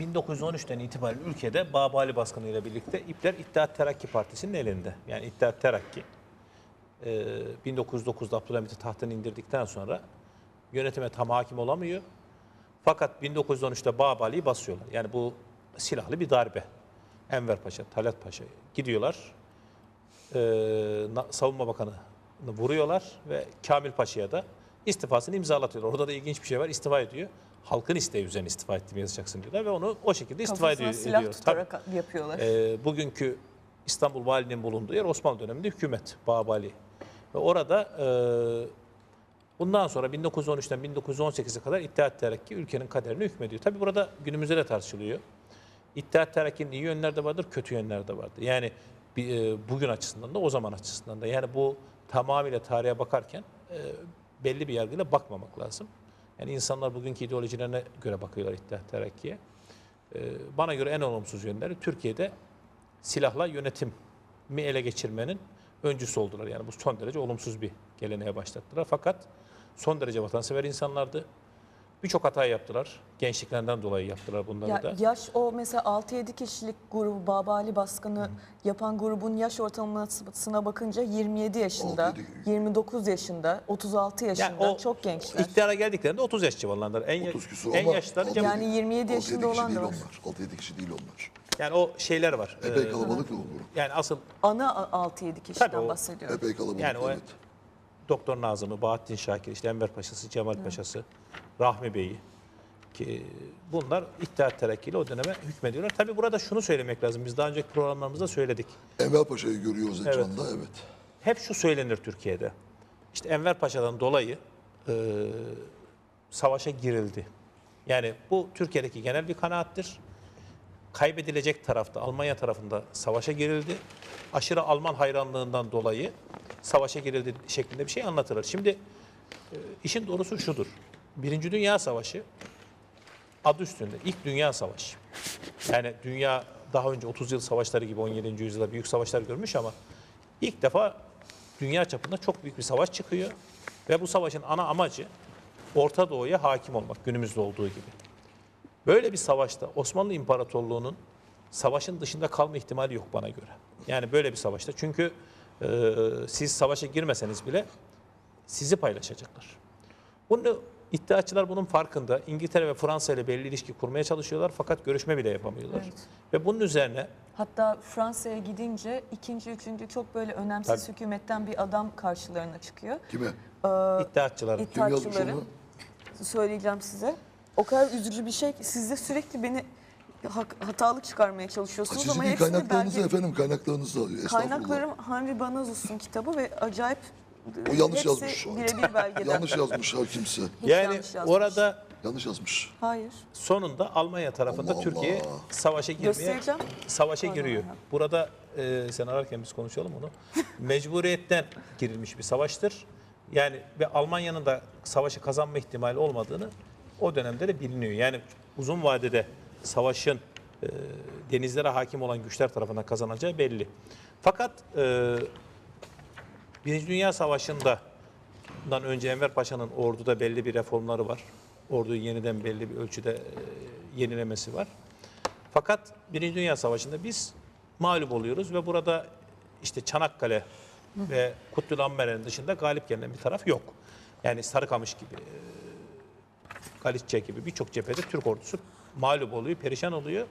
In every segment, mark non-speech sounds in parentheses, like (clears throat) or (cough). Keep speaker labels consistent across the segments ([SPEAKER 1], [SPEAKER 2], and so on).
[SPEAKER 1] 1913'ten itibaren ülkede Babali baskını ile birlikte ipler İttihat Terakki Partisi'nin elinde. Yani İttihat Terakki e, 1909'da Abdülhamit'i tahttan indirdikten sonra yönetime tam hakim olamıyor. Fakat 1913'te Babali'yi basıyorlar. Yani bu silahlı bir darbe. Enver Paşa, Talat Paşa gidiyorlar. E, Savunma Bakanı'nı vuruyorlar ve Kamil Paşa'ya da istifasını imzalatıyorlar. Orada da ilginç bir şey var. İstifa ediyor. Halkın isteği üzerine istifa ettiğimi yazacaksın diyorlar ve onu o şekilde istifa
[SPEAKER 2] Kafasına
[SPEAKER 1] ediyor.
[SPEAKER 2] silah
[SPEAKER 1] ediyor.
[SPEAKER 2] tutarak yapıyorlar.
[SPEAKER 1] Ee, bugünkü İstanbul Valiliğinin bulunduğu yer Osmanlı döneminde hükümet, Babali. Ve orada e, bundan sonra 1913'ten 1918'e kadar İttihat Terakki ülkenin kaderini hükmediyor. Tabi burada günümüzde de tartışılıyor. İttihat Terakki'nin iyi yönleri de vardır, kötü yönleri de vardır. Yani e, bugün açısından da o zaman açısından da. Yani bu tamamıyla tarihe bakarken e, belli bir yargıyla bakmamak lazım. Yani insanlar bugünkü ideolojilerine göre bakıyorlar İttihat Terakki'ye. E, bana göre en olumsuz yönleri Türkiye'de silahla yönetimi ele geçirmenin öncüsü oldular. Yani bu son derece olumsuz bir geleneğe başlattılar. Fakat son derece vatansever insanlardı. Birçok hata yaptılar. Gençliklerinden dolayı yaptılar bunları
[SPEAKER 2] Ya
[SPEAKER 1] da.
[SPEAKER 2] yaş o mesela 6-7 kişilik grubu Babali baskını yapan grubun yaş ortalamasına bakınca 27 yaşında,
[SPEAKER 3] 6-7
[SPEAKER 2] 29 yaşında, 36 yaşında çok gençler.
[SPEAKER 1] İktidara geldiklerinde 30 yaş civarlarında. En,
[SPEAKER 3] 30 küsur
[SPEAKER 1] en Cem-
[SPEAKER 2] Yani 27
[SPEAKER 3] altı
[SPEAKER 2] yaşında olan da var.
[SPEAKER 3] onlar. 6-7 kişi değil onlar.
[SPEAKER 1] yani o şeyler var.
[SPEAKER 3] Epey
[SPEAKER 1] Ee,
[SPEAKER 3] kalabalık da olur.
[SPEAKER 1] yani asıl
[SPEAKER 2] Ana 6-7 kişiden
[SPEAKER 1] o-
[SPEAKER 2] bahsediyorum.
[SPEAKER 3] Epey kalabalık
[SPEAKER 1] Yani o-
[SPEAKER 3] evet.
[SPEAKER 1] Doktor Nazım'ı, Bahattin Şakir, işte Enver Paşa'sı, Cemal Paşa'sı, Rahmi Bey'i ki bunlar İttihat Terakki ile o döneme hükmediyorlar. Tabii burada şunu söylemek lazım. Biz daha önceki programlarımızda söyledik.
[SPEAKER 3] Enver Paşa'yı görüyoruz ekranda evet.
[SPEAKER 1] Hep şu söylenir Türkiye'de. İşte Enver Paşa'dan dolayı e, savaşa girildi. Yani bu Türkiye'deki genel bir kanaattir. Kaybedilecek tarafta Almanya tarafında savaşa girildi. Aşırı Alman hayranlığından dolayı savaşa girildi şeklinde bir şey anlatılır. Şimdi e, işin doğrusu şudur. Birinci Dünya Savaşı adı üstünde ilk Dünya Savaşı. Yani dünya daha önce 30 yıl savaşları gibi 17. yüzyılda büyük savaşlar görmüş ama ilk defa dünya çapında çok büyük bir savaş çıkıyor. Ve bu savaşın ana amacı Orta Doğu'ya hakim olmak günümüzde olduğu gibi. Böyle bir savaşta Osmanlı İmparatorluğu'nun savaşın dışında kalma ihtimali yok bana göre. Yani böyle bir savaşta. Çünkü e, siz savaşa girmeseniz bile sizi paylaşacaklar. Bunu iddiaçılar bunun farkında. İngiltere ve Fransa ile belli ilişki kurmaya çalışıyorlar fakat görüşme bile yapamıyorlar.
[SPEAKER 2] Evet.
[SPEAKER 1] Ve bunun üzerine
[SPEAKER 2] Hatta Fransa'ya gidince ikinci, üçüncü çok böyle önemsiz
[SPEAKER 1] Tabii.
[SPEAKER 2] hükumetten bir adam karşılarına çıkıyor.
[SPEAKER 3] Kime?
[SPEAKER 1] iddiaçıların
[SPEAKER 3] Kim yazmış
[SPEAKER 2] İttihatçıların
[SPEAKER 3] onu?
[SPEAKER 2] söyleyeceğim size. O kadar üzücü bir şey ki siz de sürekli beni hak- hatalı çıkarmaya çalışıyorsunuz
[SPEAKER 3] Sizin
[SPEAKER 2] ama
[SPEAKER 3] değil
[SPEAKER 2] hepsini
[SPEAKER 3] kaynaklarınızı
[SPEAKER 2] belge...
[SPEAKER 3] efendim kaynaklarınızı alıyor.
[SPEAKER 2] Kaynaklarım Henry Banazus'un kitabı ve acayip
[SPEAKER 3] O yanlış
[SPEAKER 2] hepsi
[SPEAKER 3] yazmış.
[SPEAKER 2] birebir (laughs) belgeden.
[SPEAKER 3] yanlış yazmış her kimse.
[SPEAKER 2] Hiç
[SPEAKER 1] yani
[SPEAKER 2] yanlış yazmış.
[SPEAKER 1] orada
[SPEAKER 3] Yanlış yazmış.
[SPEAKER 2] Hayır.
[SPEAKER 1] sonunda Almanya tarafında
[SPEAKER 3] Allah
[SPEAKER 1] Türkiye
[SPEAKER 3] Allah.
[SPEAKER 1] savaşa girmeye
[SPEAKER 2] Göstereceğim.
[SPEAKER 1] savaşa
[SPEAKER 2] Pardon,
[SPEAKER 1] giriyor.
[SPEAKER 2] aha.
[SPEAKER 1] Burada e, sen ararken biz konuşalım onu. (laughs) Mecburiyetten girilmiş bir savaştır. Yani ve Almanya'nın da savaşı kazanma ihtimali olmadığını o dönemde de biliniyor. Yani uzun vadede savaşın e, denizlere hakim olan güçler tarafından kazanacağı belli. Fakat e, Birinci Dünya Savaşı'nda bundan önce Enver Paşa'nın orduda belli bir reformları var. Orduyu yeniden belli bir ölçüde e, yenilemesi var. Fakat Birinci Dünya Savaşı'nda biz mağlup oluyoruz ve burada işte Çanakkale ve Kutlu Ammer'in dışında galip gelen bir taraf yok. Yani Sarıkamış gibi, e, Galiççe gibi birçok cephede Türk ordusu mağlup oluyor, perişan oluyor.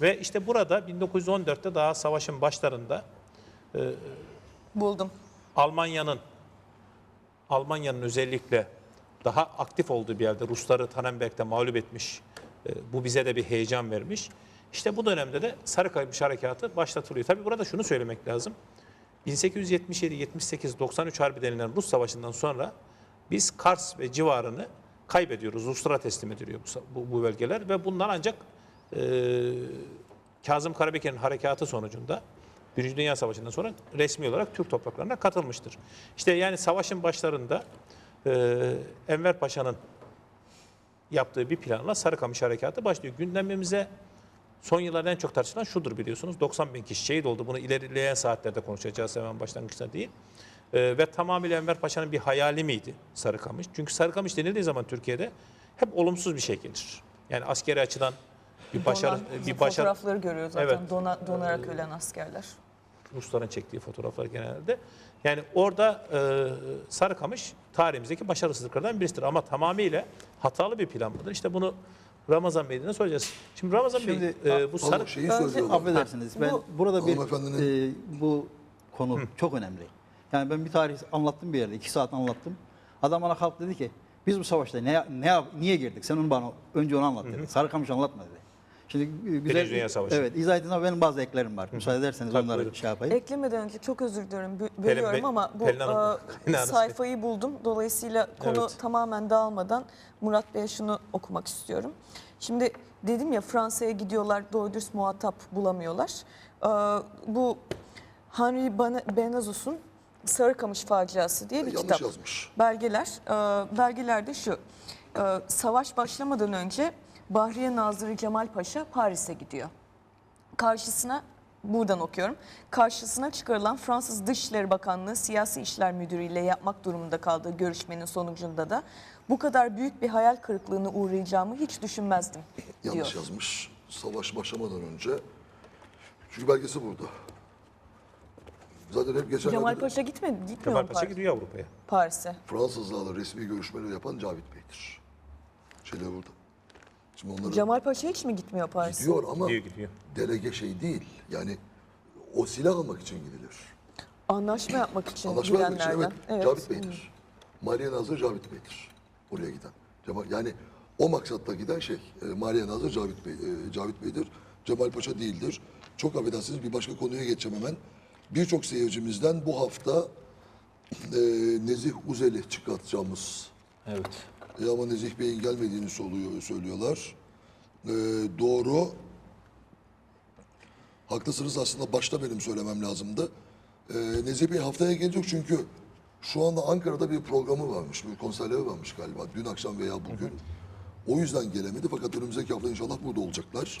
[SPEAKER 1] Ve işte burada 1914'te daha savaşın başlarında
[SPEAKER 2] Buldum.
[SPEAKER 1] Almanya'nın Almanya'nın özellikle daha aktif olduğu bir yerde Rusları Tannenberg'de mağlup etmiş. E, Bu bize de bir heyecan vermiş. İşte bu dönemde de Sarıkamış Harekatı başlatılıyor. Tabii burada şunu söylemek lazım. 1877, 78, 93 Harbi denilen Rus Savaşı'ndan sonra biz Kars ve civarını kaybediyoruz. Ruslara teslim ediliyor bu, bu, bu bölgeler ve bunlar ancak e, Kazım Karabekir'in harekatı sonucunda Birinci Dünya Savaşı'ndan sonra resmi olarak Türk topraklarına katılmıştır. İşte yani savaşın başlarında e, Enver Paşa'nın yaptığı bir planla Sarıkamış Harekatı başlıyor. Gündemimize son yıllarda en çok tartışılan şudur biliyorsunuz. 90 bin kişi şehit oldu. Bunu ilerleyen saatlerde konuşacağız hemen başlangıçta değil. E, ve tamamıyla Enver Paşa'nın bir hayali miydi Sarıkamış? Çünkü Sarıkamış denildiği zaman Türkiye'de hep olumsuz bir şey gelir. Yani askeri açıdan bir başarı
[SPEAKER 2] Donan-
[SPEAKER 1] bir başarı
[SPEAKER 2] fotoğrafları görüyoruz zaten.
[SPEAKER 1] Evet.
[SPEAKER 2] Dona- donarak ölen askerler.
[SPEAKER 1] Rusların çektiği fotoğraflar genelde. Yani orada e, Sarıkamış tarihimizdeki başarısızlıklardan birisidir. Ama tamamıyla hatalı bir plan mıdır? İşte bunu Ramazan Bey'den soracağız. Şimdi Ramazan
[SPEAKER 4] Şimdi,
[SPEAKER 1] Bey e, bu sarı...
[SPEAKER 3] şeyi söylüyorlar.
[SPEAKER 4] Affedersiniz ben
[SPEAKER 2] Bu-
[SPEAKER 4] burada bir e, bu konu çok önemli. Yani ben bir tarih anlattım bir yerde. iki saat anlattım. Adam bana kalktı dedi ki biz bu savaşta ne, ne niye girdik? Sen onu bana önce onu anlat dedi. Sarıkamış anlatma dedi. Şimdi e, güzel
[SPEAKER 1] Birinci Dünya Savaşı.
[SPEAKER 4] Evet, izah edin ama benim bazı eklerim var. Müsaade ederseniz
[SPEAKER 1] Tabii,
[SPEAKER 4] onları
[SPEAKER 1] buyurun.
[SPEAKER 4] şey yapayım.
[SPEAKER 2] Eklemeden önce çok özür dilerim bö- bölüyorum ama bu
[SPEAKER 1] Pelin Hanım,
[SPEAKER 2] e, (laughs) sayfayı buldum. Dolayısıyla konu
[SPEAKER 1] Evet.
[SPEAKER 2] tamamen dağılmadan Murat Bey'e şunu okumak istiyorum. Şimdi dedim ya Fransa'ya gidiyorlar doğru dürüst muhatap bulamıyorlar. E, bu Henri Bana- Benazos'un Sarıkamış faciası diye bir
[SPEAKER 3] Yanlış
[SPEAKER 2] kitap.
[SPEAKER 3] yazmış.
[SPEAKER 2] Belgeler, e, belgelerde şu. e, savaş başlamadan önce Bahriye Nazırı Cemal Paşa Paris'e gidiyor. Karşısına buradan okuyorum. Karşısına çıkarılan Fransız Dışişleri Bakanlığı Siyasi İşler Müdürü ile yapmak durumunda kaldığı görüşmenin sonucunda da bu kadar büyük bir hayal kırıklığına uğrayacağımı hiç düşünmezdim
[SPEAKER 3] Yanlış
[SPEAKER 2] diyor.
[SPEAKER 3] yazmış. Savaş başlamadan önce. Çünkü belgesi burada. Zaten hep geçenlerde
[SPEAKER 2] Cemal Paşa gitmedi, gitmiyor
[SPEAKER 1] Kemal
[SPEAKER 2] mu
[SPEAKER 1] Paşa
[SPEAKER 2] Paris-
[SPEAKER 1] gidiyor Avrupa'ya.
[SPEAKER 2] Paris'e?
[SPEAKER 3] Fransızlarla resmi görüşmeleri yapan Cavit Bey'dir. Şeyler burada. Şimdi onları
[SPEAKER 2] Cemal Paşa hiç mi gitmiyor Paris'e?
[SPEAKER 3] gidiyor ama
[SPEAKER 1] Gidiyor gidiyor.
[SPEAKER 3] delege şey değil. Yani o silah almak için gidilir.
[SPEAKER 2] Anlaşma yapmak için
[SPEAKER 3] Anlaşma yapmak için evet,
[SPEAKER 2] gidenlerden.
[SPEAKER 3] Cavit Bey'dir. Maliye Nazırı Cavit Bey'dir. Oraya giden. Cemal, yani o maksatla giden şey e, Maliye Nazırı Cavit, Bey, e, Cavit Bey'dir. Cemal Paşa değildir. Çok affedersiniz bir başka konuya geçeceğim hemen. Birçok seyircimizden bu hafta e, Nezih Uzel'i çıkartacağımız
[SPEAKER 1] Evet.
[SPEAKER 3] E, ama Nezih Bey'in gelmediğini söylüyor, söylüyorlar. E, doğru. Haklısınız aslında başta benim söylemem lazımdı. E, Nezih Bey haftaya gelecek çünkü şu anda Ankara'da bir programı varmış, bir konserleri varmış galiba. Dün akşam veya bugün. O yüzden gelemedi fakat önümüzdeki hafta inşallah burada olacaklar.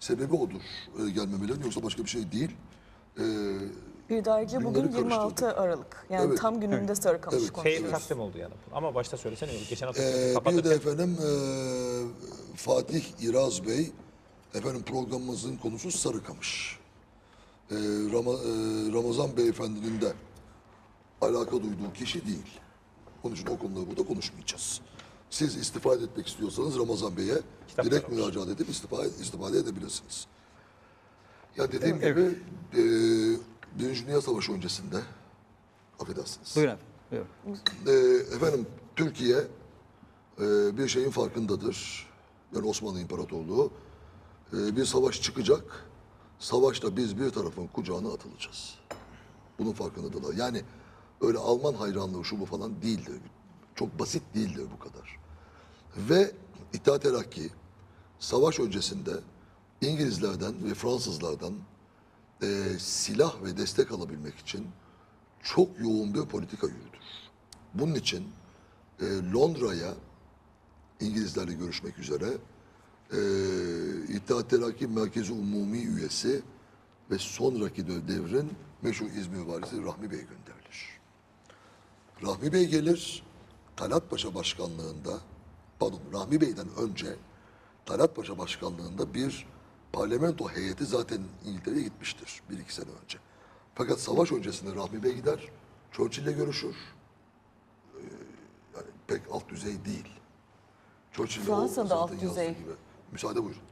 [SPEAKER 3] Sebebi odur e, gelmemelerinin yoksa başka bir şey değil. E,
[SPEAKER 2] Ayrıca bugün
[SPEAKER 3] Günleri
[SPEAKER 2] 26 Aralık. Yani
[SPEAKER 3] Evet.
[SPEAKER 2] tam gününde Sarıkamış
[SPEAKER 3] Evet.
[SPEAKER 1] Şey
[SPEAKER 2] konuşuyoruz.
[SPEAKER 1] takdim oldu yani. Ama başta söylesene. Geçen hafta
[SPEAKER 3] Ee, bir
[SPEAKER 1] kapatırken
[SPEAKER 3] de efendim e, Fatih İraz Bey efendim programımızın konusu Sarıkamış. Ee, Rama- e, Ramazan Beyefendinin de alaka duyduğu kişi değil. Onun için o konuları burada konuşmayacağız. Siz istifade etmek istiyorsanız Ramazan Bey'e
[SPEAKER 1] Kitap
[SPEAKER 3] direkt
[SPEAKER 1] var.
[SPEAKER 3] müracaat edip istifade, istifade edebilirsiniz. Ya dediğim gibi e, Birinci Dünya Savaşı öncesinde affedersiniz.
[SPEAKER 4] Buyurun efendim. Buyurun.
[SPEAKER 3] Ee, efendim Türkiye e, bir şeyin farkındadır. Yani Osmanlı İmparatorluğu. E, bir savaş çıkacak. Savaşta biz bir tarafın kucağına atılacağız. Bunun farkındadırlar. Yani öyle Alman hayranlığı şu bu falan değildir. Çok basit değildir bu kadar. Ve İttihat Terakki savaş öncesinde İngilizlerden ve Fransızlardan e, silah ve destek alabilmek için çok yoğun bir politika yürüdür. Bunun için e, Londra'ya İngilizlerle görüşmek üzere e, İttihat Terakki Merkezi Umumi üyesi ve sonraki devrin meşhur İzmir valisi Rahmi Bey gönderilir. Rahmi Bey gelir, Talat Paşa başkanlığında, pardon Rahmi Bey'den önce Talat Paşa başkanlığında bir parlamento heyeti zaten İngiltere'ye gitmiştir bir iki sene önce. Fakat savaş öncesinde Rahmi Bey gider, Churchill'le görüşür. Ee, yani pek alt düzey değil. Churchill'le
[SPEAKER 2] Fransa'da alt düzey.
[SPEAKER 3] Gibi. Müsaade buyurun.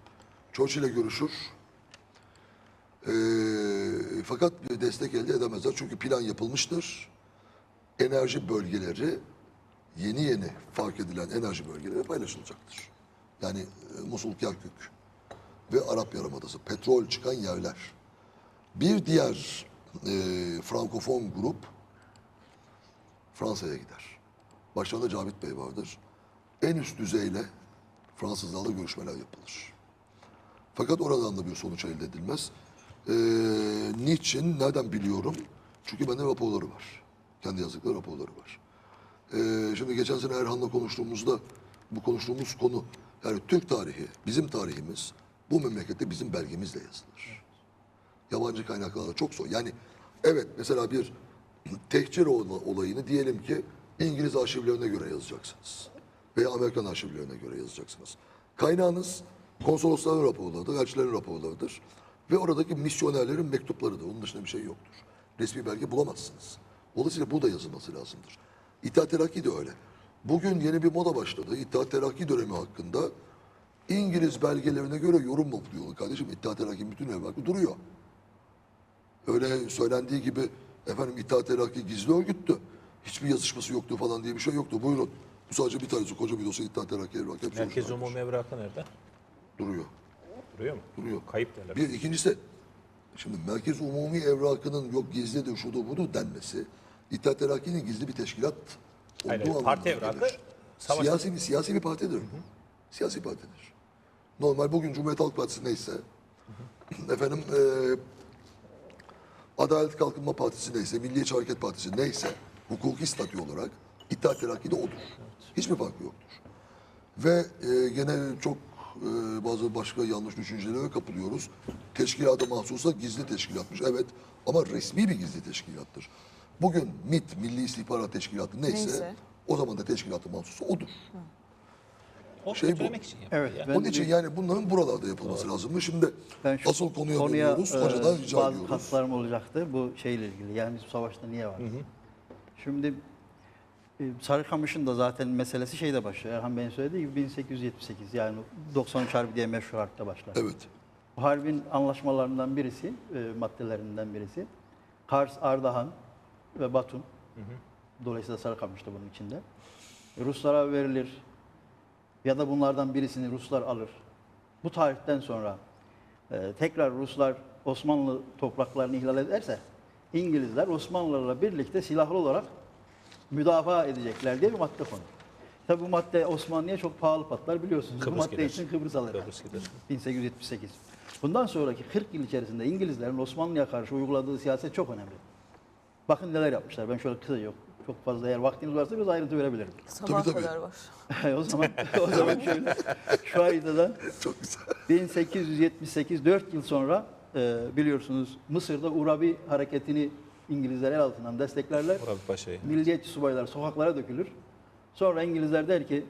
[SPEAKER 3] Churchill'le görüşür. Ee, fakat bir destek elde edemezler çünkü plan yapılmıştır. Enerji bölgeleri yeni yeni fark edilen enerji bölgeleri paylaşılacaktır. Yani e, Musul, Kerkük ve Arap Yarımadası petrol çıkan yerler. Bir diğer e, Frankofon grup Fransa'ya gider. Başlarında Cavit Bey vardır. En üst düzeyle Fransızlarla görüşmeler yapılır. Fakat oradan da bir sonuç elde edilmez. Ee, niçin? Nereden biliyorum? Çünkü bende raporları var. Kendi yazdıkları raporları var. Ee, şimdi geçen sene Erhan'la konuştuğumuzda bu konuştuğumuz konu yani Türk tarihi, bizim tarihimiz bu memlekette bizim belgemizle yazılır. Yabancı kaynaklarla çok zor. Yani evet mesela bir (clears throat) tehcir ola- olayını diyelim ki İngiliz arşivlerine göre yazacaksınız. Veya Amerikan arşivlerine göre yazacaksınız. Kaynağınız Konsolosların raporlarıdır, elçilerin raporlarıdır. Ve oradaki misyonerlerin mektuplarıdır. Onun dışında bir şey yoktur. Resmi belge bulamazsınız. Dolayısıyla bu da yazılması lazımdır. İttihat Terakki de öyle. Bugün yeni bir moda başladı. İttihat Terakki dönemi hakkında İngiliz belgelerine göre yorum yapılıyor. Kardeşim İttihat Terakki'nin bütün evrakı duruyor. Öyle söylendiği gibi efendim İttihat Terakki gizli örgüttü. Hiçbir yazışması yoktu falan diye bir şey yoktu. Buyurun. Bu sadece bir tanesi koca bir dosya İttihat Terakki evrakı. Hepsi
[SPEAKER 1] Merkez. Umumi Evrakı nerede?
[SPEAKER 3] Duruyor.
[SPEAKER 1] Duruyor mu?
[SPEAKER 3] Duruyor.
[SPEAKER 1] Kayıp derler.
[SPEAKER 3] Bir ikincisi şimdi Merkez Umumi Evrakı'nın yok gizlidir şudur budur denmesi İttihat Terakki'nin gizli bir teşkilat olduğu
[SPEAKER 1] Hayır,
[SPEAKER 3] anlamına
[SPEAKER 1] Parti evrakı
[SPEAKER 3] gelir.
[SPEAKER 1] savaş-
[SPEAKER 3] Siyasi bir siyasi bir partidir. Siyasi partidir. Normal bugün Cumhuriyet Halk Partisi neyse efendim eee Adalet Kalkınma Partisi neyse, Milliyetçi Hareket Partisi neyse, hukuki statü olarak İttihat Terakki de odur. Hiçbir farkı yoktur. Ve e, gene çok e, bazı başka yanlış düşüncelere kapılıyoruz. Teşkilata mahsusa gizli teşkilatmış. Evet ama resmi bir gizli teşkilattır. Bugün MIT, Milli İstihbarat Teşkilatı neyse,
[SPEAKER 2] Neyse.
[SPEAKER 3] o zaman da teşkilatı mahsusu odur.
[SPEAKER 1] O
[SPEAKER 3] Şey bu.
[SPEAKER 1] için
[SPEAKER 4] Evet,
[SPEAKER 1] ya.
[SPEAKER 4] ben
[SPEAKER 3] Onun için yani bunların buralarda yapılması lazım. Şimdi
[SPEAKER 4] Ben şu
[SPEAKER 3] asıl konuya,
[SPEAKER 4] konuya
[SPEAKER 3] dönüyoruz.
[SPEAKER 4] e,
[SPEAKER 3] Hocadan rica
[SPEAKER 4] bazı
[SPEAKER 3] ediyoruz.
[SPEAKER 4] katkılarım olacaktı bu şeyle ilgili. Yani bu savaşta niye varız? Şimdi e, Sarıkamış'ın da zaten meselesi şeyde başlıyor. Erhan Bey'in söylediği gibi 1878 yani 93 Harbi diye meşhur harpte başlar.
[SPEAKER 3] Evet.
[SPEAKER 4] Bu harbin anlaşmalarından birisi, e, maddelerinden birisi Kars, Ardahan ve Batum. Dolayısıyla Sarıkamış da bunun içinde. Ruslara verilir ya da bunlardan birisini Ruslar alır. Bu tarihten sonra e, tekrar Ruslar Osmanlı topraklarını ihlal ederse İngilizler Osmanlılarla birlikte silahlı olarak müdafaa edecekler diye bir madde konur. Tabi bu madde Osmanlı'ya çok pahalı patlar biliyorsunuz.
[SPEAKER 1] Kıbrıs
[SPEAKER 4] bu madde
[SPEAKER 1] gider.
[SPEAKER 4] için Kıbrıs alır.
[SPEAKER 1] Kıbrıs gider.
[SPEAKER 4] 1878. Bundan sonraki 40 yıl içerisinde İngilizlerin Osmanlı'ya karşı uyguladığı siyaset çok önemli. Bakın neler yapmışlar. Ben şöyle kısa yok. Çok fazla eğer vaktiniz varsa biraz ayrıntı verebilirim.
[SPEAKER 2] Sabah
[SPEAKER 3] tabii.
[SPEAKER 2] kadar var. (laughs)
[SPEAKER 4] o zaman o zaman şöyle şu haritadan (laughs)
[SPEAKER 3] Çok güzel.
[SPEAKER 4] 1878 4 yıl sonra e, biliyorsunuz Mısır'da Urabi hareketini İngilizler el altından desteklerler.
[SPEAKER 1] Murat Paşa'yı.
[SPEAKER 4] Milliyetçi subaylar sokaklara dökülür. Sonra İngilizler der ki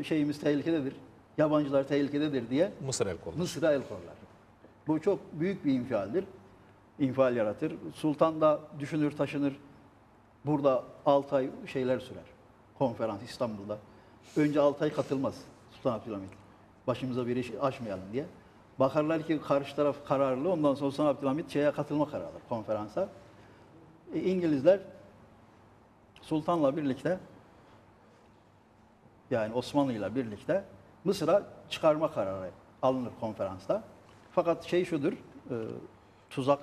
[SPEAKER 4] e, şeyimiz tehlikededir. Yabancılar tehlikededir diye
[SPEAKER 1] Mısır el kolu.
[SPEAKER 4] Mısır'a el korlar. Bu çok büyük bir infialdir. İnfial yaratır. Sultan da düşünür, taşınır. Burada 6 ay şeyler sürer. Konferans İstanbul'da. Önce 6 ay katılmaz Sultan Abdülhamit. Başımıza bir iş açmayalım diye. Bakarlar ki karşı taraf kararlı. Ondan sonra Sultan Abdülhamit şeye katılma kararı alır, konferansa. E, İngilizler Sultan'la birlikte yani Osmanlı'yla birlikte Mısır'a çıkarma kararı alınır konferansta. Fakat şey şudur, e, tuzak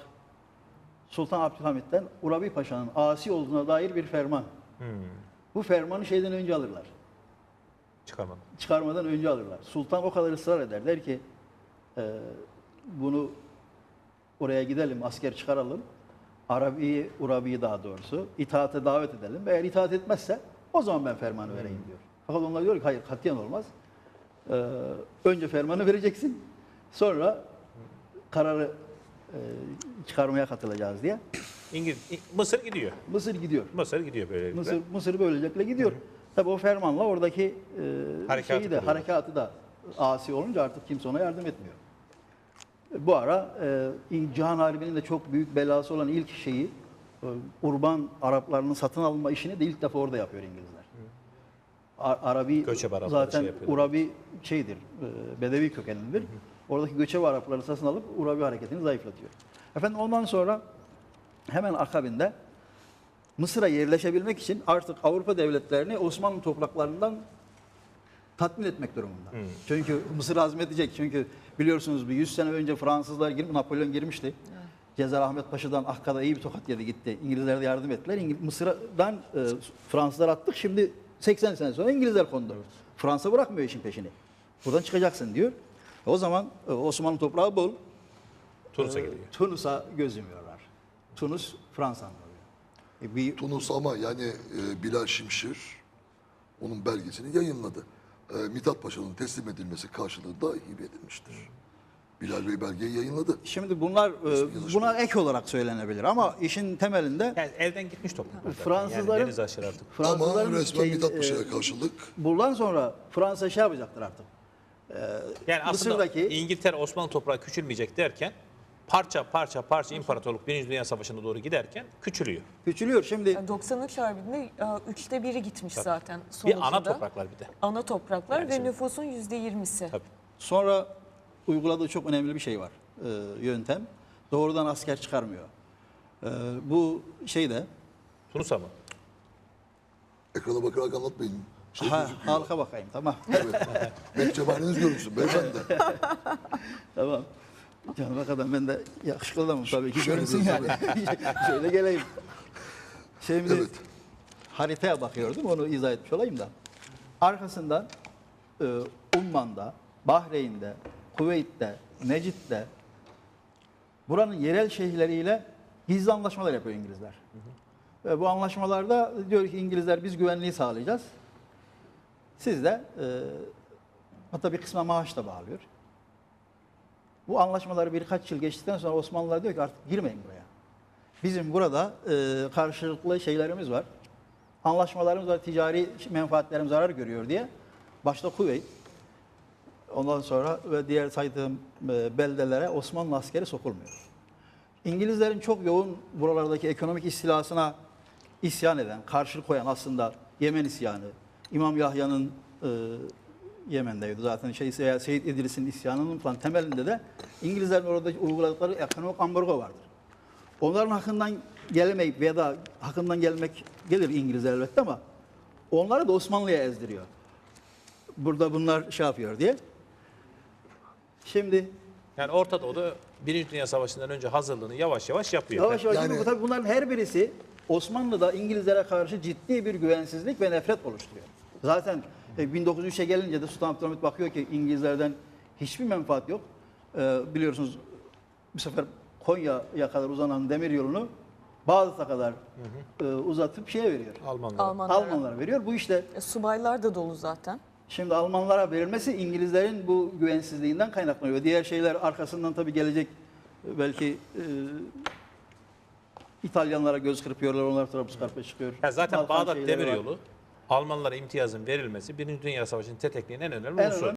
[SPEAKER 4] Sultan Abdülhamit'ten Urabi Paşa'nın asi olduğuna dair bir ferman. Bu fermanı şeyden önce alırlar.
[SPEAKER 1] Çıkarmadı.
[SPEAKER 4] Çıkarmadan önce alırlar. Sultan o kadar ısrar eder. Der ki e, bunu oraya gidelim, asker çıkaralım. Arabi'yi, Urabi'yi daha doğrusu itaate davet edelim. Eğer itaat etmezse o zaman ben fermanı vereyim diyor. Fakat onlar diyor ki hayır katiyen olmaz. Ee, önce fermanı vereceksin. Sonra kararı e, çıkarmaya katılacağız diye.
[SPEAKER 1] İngiliz, Mısır gidiyor.
[SPEAKER 4] Mısır gidiyor.
[SPEAKER 1] Mısır gidiyor böylelikle.
[SPEAKER 4] Mısır, Mısır böylelikle gidiyor. Tabi o fermanla oradaki e,
[SPEAKER 1] Harekatı
[SPEAKER 4] şeyi de,
[SPEAKER 1] kuruyor.
[SPEAKER 4] harekatı da asi olunca artık kimse ona yardım etmiyor. Bu ara e, Cihan Harbi'nin de çok büyük belası olan ilk şeyi e, urban Araplarının satın alma işini de ilk defa orada yapıyor İngilizler. A- Arabi zaten
[SPEAKER 1] şey yapıyorlar.
[SPEAKER 4] Urabi şeydir, e, Bedevi kökenlidir. Oradaki göçebe Arapları satın alıp Urabi hareketini zayıflatıyor. Efendim ondan sonra hemen akabinde Mısır'a yerleşebilmek için artık Avrupa devletlerini Osmanlı topraklarından tatmin etmek durumunda. Çünkü Mısır hazmedecek. Çünkü biliyorsunuz bir 100 sene önce Fransızlar girip Napolyon girmişti. Cezar Ahmet Paşa'dan Akka'da iyi bir tokat yedi gitti. İngilizler de yardım ettiler. İngil- Mısır'dan e, Fransızlar attık. Şimdi 80 sene sonra İngilizler kondu. Fransa bırakmıyor işin peşini. Buradan çıkacaksın diyor. O zaman e, Osmanlı toprağı bol.
[SPEAKER 1] Tunus'a gidiyor.
[SPEAKER 4] Tunus'a göz yumuyorlar. Tunus Fransa'nın oluyor. E, bir
[SPEAKER 3] Tunus ama yani e, Bilal Şimşir onun belgesini yayınladı. E, Mithat Paşa'nın teslim edilmesi karşılığında hibe edilmiştir. Bilal Bey belgeyi yayınladı.
[SPEAKER 4] Şimdi bunlar e, buna ek olarak söylenebilir ama işin temelinde
[SPEAKER 1] Yani elden gitmiş topraklar. zaten.
[SPEAKER 4] Fransızların-
[SPEAKER 1] Yani artık.
[SPEAKER 3] Ama
[SPEAKER 4] Fransızların
[SPEAKER 3] resmen
[SPEAKER 4] şey,
[SPEAKER 3] Mithat
[SPEAKER 4] e,
[SPEAKER 3] Paşa'ya karşılık
[SPEAKER 4] buradan sonra Fransa şey yapacaktır artık.
[SPEAKER 1] Yani aslında
[SPEAKER 4] Mısır'daki-
[SPEAKER 1] İngiltere Osmanlı toprağı küçülmeyecek derken parça parça parça imparatorluk Birinci Dünya Savaşı'na doğru giderken küçülüyor.
[SPEAKER 4] Küçülüyor. Şimdi
[SPEAKER 2] Yani 93 Harbi'nde e, üçte biri gitmiş zaten
[SPEAKER 1] Bir
[SPEAKER 2] sonucunda.
[SPEAKER 1] ana topraklar bir de.
[SPEAKER 2] Ana topraklar
[SPEAKER 1] Yani
[SPEAKER 2] ve
[SPEAKER 1] şimdi-
[SPEAKER 2] nüfusun yüzde yirmisi.
[SPEAKER 1] Tabii.
[SPEAKER 4] sonra uyguladığı çok önemli bir şey var. e, yöntem. Doğrudan asker çıkarmıyor. E, bu şey de
[SPEAKER 1] Tunus'a mı?
[SPEAKER 3] Ekrana bakarak anlatmayın. Şey
[SPEAKER 4] ha,
[SPEAKER 3] gözüküyor.
[SPEAKER 4] halka bakayım tamam. (laughs)
[SPEAKER 3] Hep cemaliniz görünsün beyefendi. (laughs)
[SPEAKER 4] tamam. Canıma kadar ben de yakışıklı tabii ki görünsün yani. (laughs) Şöyle geleyim. Şimdi
[SPEAKER 3] Evet.
[SPEAKER 4] haritaya bakıyordum onu izah etmiş olayım da. Arkasından e, Umman'da, Bahreyn'de, Kuveyt'te, Necid'de buranın yerel şehirleriyle gizli anlaşmalar yapıyor İngilizler. Ve bu anlaşmalarda diyor ki İngilizler biz güvenliği sağlayacağız. Siz de e, hatta bir kısma maaş da bağlıyor. Bu anlaşmaları birkaç yıl geçtikten sonra Osmanlılar diyor ki artık girmeyin buraya. Bizim burada e, karşılıklı şeylerimiz var. Anlaşmalarımız var, ticari menfaatlerim zarar görüyor diye. Başta Kuveyt, ondan sonra ve diğer saydığım e, beldelere Osmanlı askeri sokulmuyor. İngilizlerin çok yoğun buralardaki ekonomik istilasına isyan eden, karşılık koyan aslında Yemen isyanı, İmam Yahya'nın e, Yemen'deydi zaten şey Seyyid İdris'in isyanının falan temelinde de İngilizlerin orada uyguladıkları ekonomik ambargo vardır. Onların hakkından gelmeyip veya da hakkından gelmek gelir İngilizler elbette ama onları da Osmanlı'ya ezdiriyor. Burada bunlar şey yapıyor diye. Şimdi
[SPEAKER 1] Yani Orta Doğu'da Birinci Dünya Savaşı'ndan önce hazırlığını yavaş yavaş yapıyor.
[SPEAKER 4] Yavaş yavaş
[SPEAKER 3] Yani-
[SPEAKER 4] bu tabii bunların her birisi Osmanlı'da İngilizlere karşı ciddi bir güvensizlik ve nefret oluşturuyor. Zaten e, 1903'e gelince de Sultan Abdülhamit bakıyor ki İngilizlerden hiçbir menfaat yok. Ee, biliyorsunuz bu sefer Konya'ya kadar uzanan demir yolunu Bağdat'a kadar e, uzatıp şeye veriyor.
[SPEAKER 1] Almanlar.
[SPEAKER 2] Almanlara.
[SPEAKER 4] Almanlara veriyor. Bu işte
[SPEAKER 2] E, subaylar da dolu zaten.
[SPEAKER 4] Şimdi Almanlara verilmesi İngilizlerin bu güvensizliğinden kaynaklanıyor. Diğer şeyler arkasından tabii gelecek e, belki e, İtalyanlara göz kırpıyorlar, onlar Trablusgarp'a çıkıyor.
[SPEAKER 1] Ya zaten
[SPEAKER 4] Balkan
[SPEAKER 1] Bağdat
[SPEAKER 4] şeyleri var.
[SPEAKER 1] Almanlara imtiyazın verilmesi Birinci Dünya Savaşı'nın tetekliğinin en önemli
[SPEAKER 4] En
[SPEAKER 1] unsuru.
[SPEAKER 4] önemli